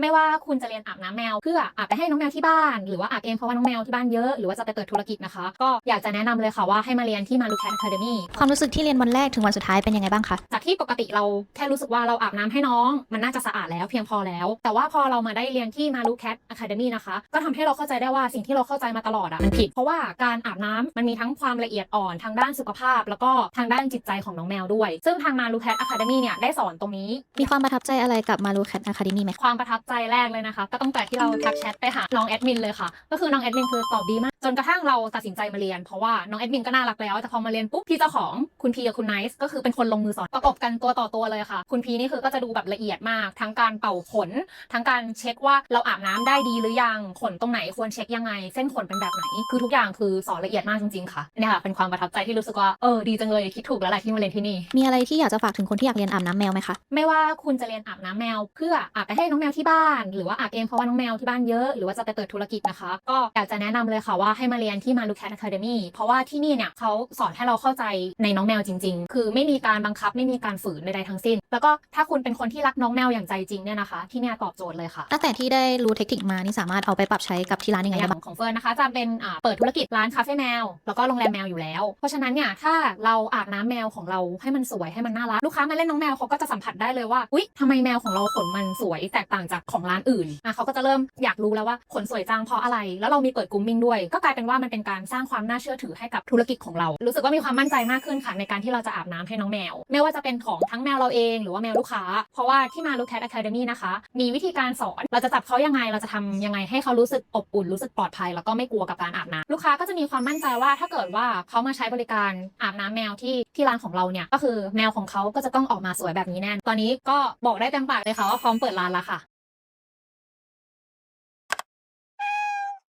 ไม่ว่าคุณจะเรียนอาบน้ำแมว เพื่ออาบไปให้น้องแมวที่บ้าน หรือว่าอาบเองเพราะว่าน้องแมวที่บ้านเยอะ หรือว่าจะไปเปิดธุรกิจนะคะ ก็อยากจะแนะนำเลยค่ะว่าให้มาเรียนที่มาลูแคทอะคาเดมี่ความรู้สึกที่เรียนวันแรกถึงวันสุดท้ายเป็นยังไงบ้างคะจากที่ปกติเราแค่รู้สึกว่าเราอาบน้ำให้น้อง มันน่าจะสะอาดแล้วเพียงพอแล้ว แต่ว่าพอเรามาได้เรียนที่มาลูแคทอะคาเดมี่นะคะก็ทำให้เราเข้าใจได้ว่าสิ่งที่เราเข้าใจมาตลอดอะมันผิด เพราะว่าการอาบน้ำมันมีทั้งความละเอียดอ่อนทางด้านสุขภาพ แล้วก็ทางด้านจิตใจของน้องแมวด้วย ซึ่งทางมาลูแคทอะคาเดมี่เนี่ยได้สอนตรงนี้ มีความประทับใจอะไรกับมารูแคทอะคาเดมี่ไหมความประทับใจแรกเลยนะคะ ก็ตั้งแต่ที่เราทักแชทไปหาน้องแอดมินเลยค่ะ ก็คือน้องแอดมินคือตอบดีมาก จนกระทั่งเราตัดสินใจมาเรียน เพราะว่าน้องแอดมินก็น่ารักแล้ว แต่พอมาเรียนปุ๊บพี่เจ้าของคุณพีกับคุณไนซ์ก็คือเป็นคนลงมือสอนประกบกันตัวต่อตัวเลยค่ะ คุณพีนี่คือก็จะดูแบบละเอียดมาก ทั้งการเป่าขน ทั้งการเช็คว่าเราอาบน้ำได้ดีหรือยังขนตรงไหนควรเช็คยังไง เส้นขนเป็นแบบไหน คือทุกอย่างคือสอนละเอียดมากจริงๆค่ะเนี่ยค่ะเป็นความประทับใจที่รู้สึกว่าเออดีจังเลยคิดถูกแล้วแหละที่มาเรียนที่นี่มีอะไรที่อยากจะฝากถึงคนที่อยากเรียนอาบน้ำแมวไหมคะไม่ว่าคุณจะเรียนอาบน้ำแมว เพื่ออาบไปให้น้องแมวที่บ้าน หรือว่าอาบเองเพราะว่าน้องแมวที่บ้านเยอะ หรือว่าจะไปเปิดธุรกิจนะคะ ก็อยากจะแนะนำเลยค่ะว่าให้มาเรียนที่มาลูแคทอะคาเดมี่เพราะว่าที่นี่เนี่ยเขาสอนให้เราเข้าใจในน้องแมวจริง ๆ คือไม่มีการบังคับไม่มีการฝืนใดๆทั้งสิ้น แล้วก็ถ้าคุณเป็นคนที่รักน้องแมวอย่างใจจริงเนี่ยนะคะ ที่เนี่ยตอบโจทย์เลยค่ะตั้งแต่ที่ได้รู้เทคนิคมานี่สามารถเอาไปปรับใช้กับที่ร้านยังไงอได้ย่างบ้างของเฟิร์นนะคะ จะเป็นอ่าเปิดธุรกิจร้านคาเฟ่แมวแล้วก็โรงแรมแมวอยู่แล้ว เพราะฉะนั้นเนี่ยถ้าเราอาบน้ำแมวของเราให้มันสวยให้มันน่ารักลูกค้ามาเล่นน้องแมวเขาก็จะสัมผัสได้เลยว่าอุ๊ยทำไมแมวของเราขนมันสวยแตกต่างจากของร้านอื่นอะเขาก็จะเริ่มอยากรู้แล้วว่าขนสวยจังเพราะอะไร แล้วเรามีเปิดกรูมมิ่งด้วย ก็กลายเป็นว่ามันเป็นการสร้างความน่าเชื่อถือให้กับธุรกิจของเรา รู้สึกว่ามีความมั่นใจมากขึ้นค่ะในการที่เราจะอาบน้ำให้น้องแมว ไม่ว่าจะเป็นของทั้งแมวเราเองหรือว่าแมวลูกค้า เพราะว่าที่มาลูแคทอะคาเดมี่นะคะ มีวิธีการสอนเราจะจับเขายังไงเราจะทำยังไงให้เขารู้สึกอบอุ่นรู้สึกปลอดภัย แล้วก็ไม่กลัวกับการอาบน้ำลูกค้าก็จะมีความมั่นใจว่าถ้าเกิดว่าเขามาใช้บริการอาบน้ำแมวที่ที่ร้านของเราเนี่ยก็คือแมวของเขาก็จะต้องออกมาสวยแบบนี้แน่ตอนนี้ก็บอกได้เต็มปากเลยค่ะว่าพร้อมเปิดร้านแล้วค่ะ